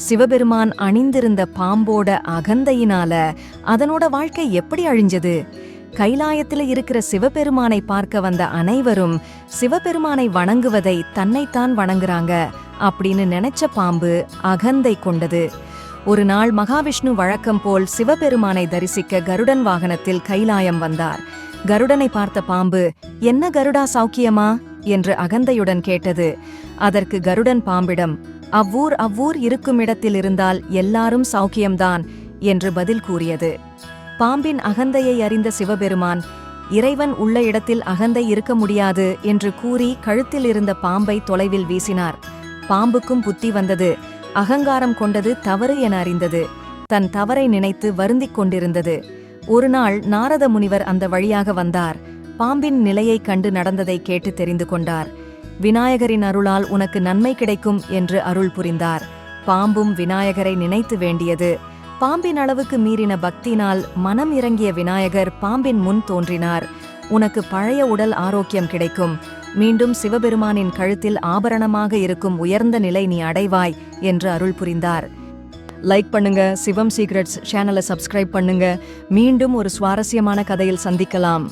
சிவபெருமான் அணிந்திருந்த பாம்போட அகந்தையினால அதனோட வாழ்க்கை எப்படி அழிஞ்சது? கைலாயத்துல இருக்கிற சிவபெருமானை பார்க்க வந்த அனைவரும் சிவபெருமானை வணங்குவதை தன்னைத்தான் வணங்குறாங்க அப்படின்னு நினைச்ச பாம்பு அகந்தை கொண்டது. ஒரு நாள் மகாவிஷ்ணு வழக்கம் போல் சிவபெருமானை தரிசிக்க கருடன் வாகனத்தில் கைலாயம் வந்தார். கருடனை பார்த்த பாம்பு என்ன கருடா சௌக்கியமா? என்று அகந்தையுடன் கேட்டது. அதற்கு கருடன் பாம்பிடம் அவ்வூர் அவ்வூர் இருக்கும் இடத்தில் இருந்தால் எல்லாரும் சௌக்கியம்தான் என்று பதில் கூறியது. பாம்பின் அகந்தையை அறிந்த சிவபெருமான் இறைவன் உள்ள இடத்தில் அகந்தை இருக்க முடியாது என்று கூறி கழுத்தில் இருந்த பாம்பை தொலைவில் வீசினார். பாம்புக்கும் புத்தி வந்தது. அகங்காரம் கொண்டது தவறு என அறிந்தது. தன் தவறை நினைத்து வருந்திக் கொண்டிருந்தது. ஒருநாள் நாரத முனிவர் அந்த வழியாக வந்தார். பாம்பின் நிலையைக் கண்டு நடந்ததை கேட்டு தெரிந்து கொண்டார். விநாயகரின் அருளால் உனக்கு நன்மை கிடைக்கும் என்று அருள் புரிந்தார். பாம்பும் விநாயகரை நினைத்து வேண்டியது. பாம்பின் அளவுக்கு மீறின பக்தினால் மனம் இறங்கிய விநாயகர் பாம்பின் முன் தோன்றினார். உனக்கு பழைய உடல் ஆரோக்கியம் கிடைக்கும். மீண்டும் சிவபெருமானின் கழுத்தில் ஆபரணமாக இருக்கும் உயர்ந்த நிலை நீ அடைவாய் என்று அருள் புரிந்தார். லைக் பண்ணுங்க. சிவம் சீக்ரெட்ஸ் சேனலை சப்ஸ்கிரைப் பண்ணுங்க. மீண்டும் ஒரு சுவாரஸ்யமான கதையில் சந்திக்கலாம்.